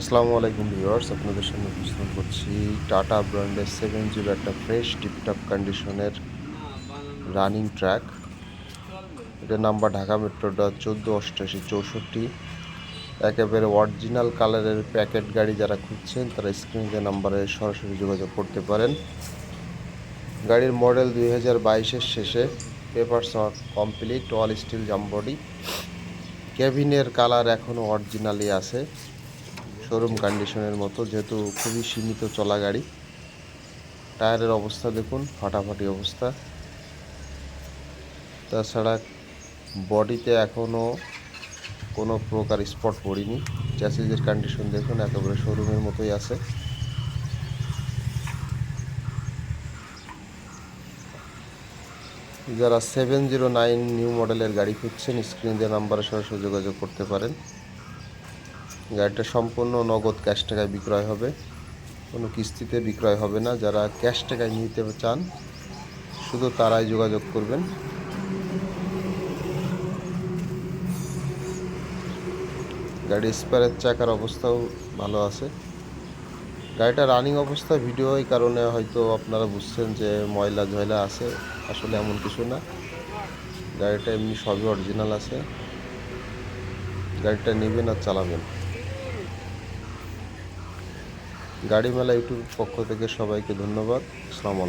আসসালামু আলাইকুম ভিউয়ার্স, আপনাদের সামনে উপস্থাপন করছি টাটা ব্র্যান্ডের সেভেন জিরো একটা ফ্রেশ টিপটপ কন্ডিশনের রানিং ট্র্যাক। এটার নাম্বার ঢাকা মেট্রোটা চোদ্দ অষ্টাশি চৌষট্টি। একেবারে অরিজিনাল কালারের প্যাকেট গাড়ি যারা খুঁজছেন, তারা স্ক্রিনে নাম্বারে সরাসরি যোগাযোগ করতে পারেন। গাড়ির মডেল দুই হাজার বাইশের শেষে পেপারস কমপ্লিট অল স্টিল জামবডি কেবিনের কালার এখনও অরিজিনালি আছে। শোরুম কন্ডিশনের মতো, যেহেতু খুবই সীমিত চলা গাড়ি। টায়ারের অবস্থা দেখুন, ফাটাফাটি অবস্থা। তাছাড়া বডিতে এখনও কোনো প্রকার স্পট পড়িনি। চ্যাসিজের কন্ডিশন দেখুন, একেবারে শোরুমের মতোই আছে। যারা সেভেন জিরো নাইন নিউ মডেলের গাড়ি খুঁজছেন স্ক্রিন দিয়ে নাম্বারে সরাসরি যোগাযোগ করতে পারেন। গাড়িটা সম্পূর্ণ নগদ ক্যাশ টাকায় বিক্রয় হবে। কোনো কিস্তিতে বিক্রয় হবে না। যারা ক্যাশ টাকায় নিতে চান, শুধু তারাই যোগাযোগ করবেন। গাড়ির স্পেয়ারের চাকার অবস্থাও ভালো আছে। গাড়িটা রানিং অবস্থা ভিডিও এই কারণে হয়তো আপনারা বুঝছেন যে ময়লা ঝয়লা আছে। আসলে এমন কিছু না। গাড়িটা এমনি সবই অরিজিনাল আছে। গাড়িটা নেবেন আর চালাবেন। গাড়ি মেলা ইউটিউব পক্ষ থেকে সবাইকে ধন্যবাদ। আসসালামু